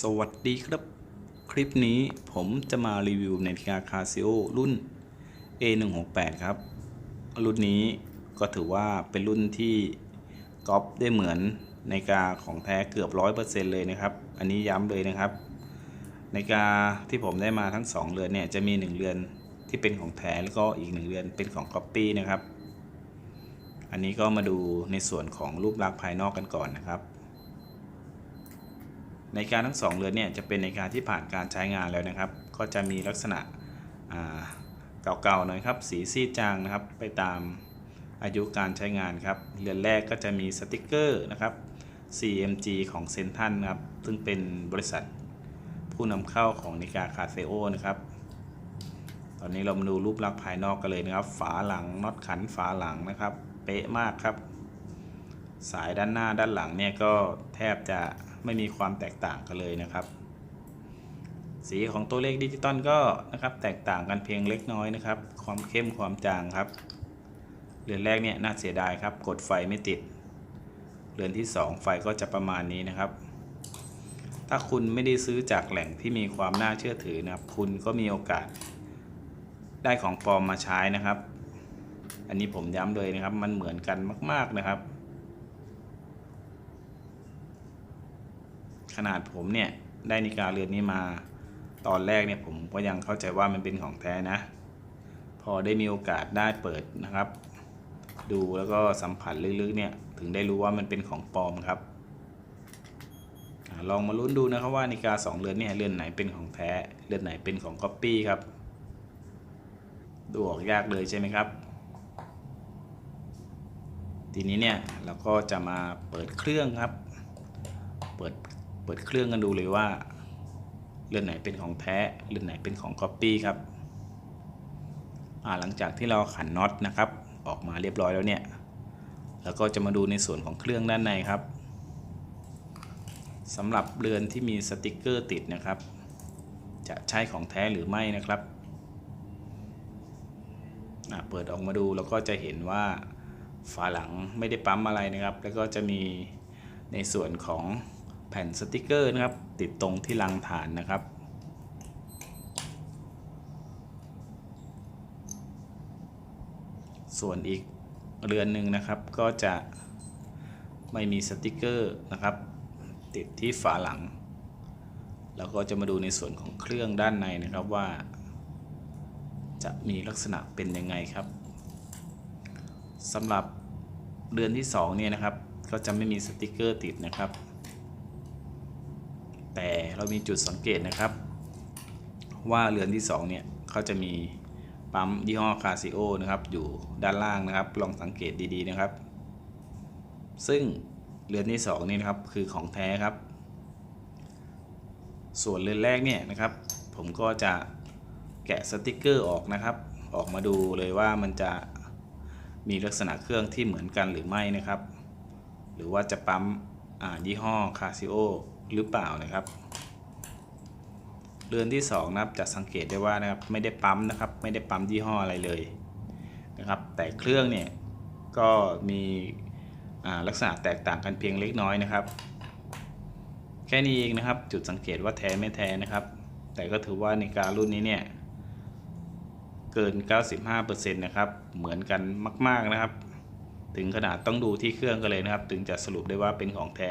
สวัสดีครับ คลิปนี้ผมจะมารีวิวนาฬิกาคาซิโอรุ่น A168 ครับ รุ่นนี้ก็ถือว่าเป็นรุ่นที่ก๊อปได้เหมือนนาฬิกาของแท้เกือบ 100%เลยนะครับ อันนี้ย้ำเลยนะครับนาฬิกาที่ผมได้มาทั้ง 2 เรือนเนี่ยจะมี 1 เรือนที่เป็นของแท้แล้วก็อีก 1 เรือนเป็นของก๊อปปี้นะครับ อันนี้ก็มาดูในส่วนของรูปลักษณ์ภายนอกกันก่อนนะครับ ในการทั้งสองเรือนเนี่ยจะเป็นในการที่ผ่านการใช้งานแล้วนะครับ ก็จะมีลักษณะเก่าๆหน่อยครับ สีซีดจางนะครับ ไปตามอายุการใช้งานครับ เรือนแรกก็จะมีสติกเกอร์นะครับ CMG ของเซนทันครับ ซึ่งเป็นบริษัทผู้นำเข้าของนิกาคาเซโอนะครับ ตอนนี้เรามาดูรูปลักษณ์ภายนอกกันเลยนะครับ ฝาหลังน็อตขันฝาหลังนะครับ เป๊ะมากครับ สายด้านหน้าด้านหลังเนี่ยก็แทบจะไม่มีความแตกต่างกันเลยนะครับ สีของตัวเลขดิจิตอลก็นะครับแตกต่างกันเพียงเล็กน้อยนะครับ ความเข้มความจางครับ เรือนแรกเนี่ยน่าเสียดายครับ กดไฟไม่ติด เรือนที่ 2 ไฟก็จะประมาณนี้นะครับ ถ้าคุณไม่ได้ซื้อจากแหล่งที่มีความน่าเชื่อถือนะครับ คุณก็มีโอกาส ได้ของปลอมมาใช้นะครับ อันนี้ผมย้ำเลยนะครับ มันเหมือนกันมาก ๆนะครับ ขนาดผมเนี่ยได้นิกาเรือนนี้มา ตอนแรกเนี่ยผมก็ยังเข้าใจว่ามันเป็นของแท้นะ พอได้มีโอกาสได้เปิดนะครับ ดูแล้วก็สัมผัสลึกๆเนี่ยถึงได้รู้ว่ามันเป็นของปลอมครับลองมาลุ้นดูนะครับว่านิกาสองเรือนเนี่ยเรือนไหนเป็นของแท้เรือนไหนเป็นของก๊อปปี้ครับ ดูออกยากเลยใช่ไหมครับ ทีนี้เนี่ยเราก็จะมาเปิดเครื่องครับ เปิด เปิดเครื่องกันดูเลยว่าเรือนไหนเป็นของแท้เรือนไหนเป็นของก๊อปปี้ครับหลังจากที่เราขันน็อตนะครับ ออกมาเรียบร้อยแล้วเนี่ยแล้วก็จะมาดูในส่วนของเครื่องด้านในครับสำหรับเรือนที่มีสติกเกอร์ติดนะครับ จะใช่ของแท้หรือไม่นะครับเปิดออกมาดูแล้วก็จะเห็นว่าฝาหลังไม่ได้ปั๊มอะไรนะครับ แล้วก็จะมีในส่วนของ ผ่นสติกเกอร์นะครับ ติดตรงที่รังฐานนะครับ ส่วนอีกเรือนหนึ่งนะครับก็จะไม่มีสติกเกอร์นะครับ ติดที่ฝาหลัง แล้วก็จะมาดูในส่วนของเครื่องด้านในนะครับว่า จะมีลักษณะเป็นยังไงครับสำหรับเรือนที่2เนี่ยนะครับก็จะไม่มีสติกเกอร์ติดนะครับ แต่เรามีจุดสังเกตนะครับ ว่าเรือนที่ 2 เนี่ยเขาจะมีปั๊มยี่ห้อคาซิโอนะครับ อยู่ด้านล่างนะครับ ลองสังเกตดีๆนะครับ ซึ่งเรือนที่ 2 นี่นะครับคือของแท้ครับ ส่วนเรือนแรกเนี่ยนะครับ ผมก็จะแกะสติกเกอร์ออกนะครับ ออกมาดูเลยว่ามันจะมีลักษณะเครื่องที่เหมือนกันหรือไม่นะครับ หรือว่าจะปั๊มยี่ห้อคาซิโอ หรือเปล่านะครับเรือนที่2นะครับจะสังเกตได้ว่านะครับไม่ได้ปั๊มนะครับ ไม่ได้ปั๊มยี่ห้ออะไรเลยนะครับ แต่เครื่องเนี่ยก็มีลักษณะแตกต่างกันเพียงเล็กน้อยนะครับ แค่นี้เองนะครับ จุดสังเกตว่าแท้ไม่แท้นะครับ แต่ก็ถือว่าในการรุ่นนี้เนี่ยเกิน 95%นะครับ เหมือนกันมาก ๆนะครับ ถึงขนาดต้องดูที่เครื่องกันเลยนะครับ ถึงจะสรุปได้ว่าเป็นของแท้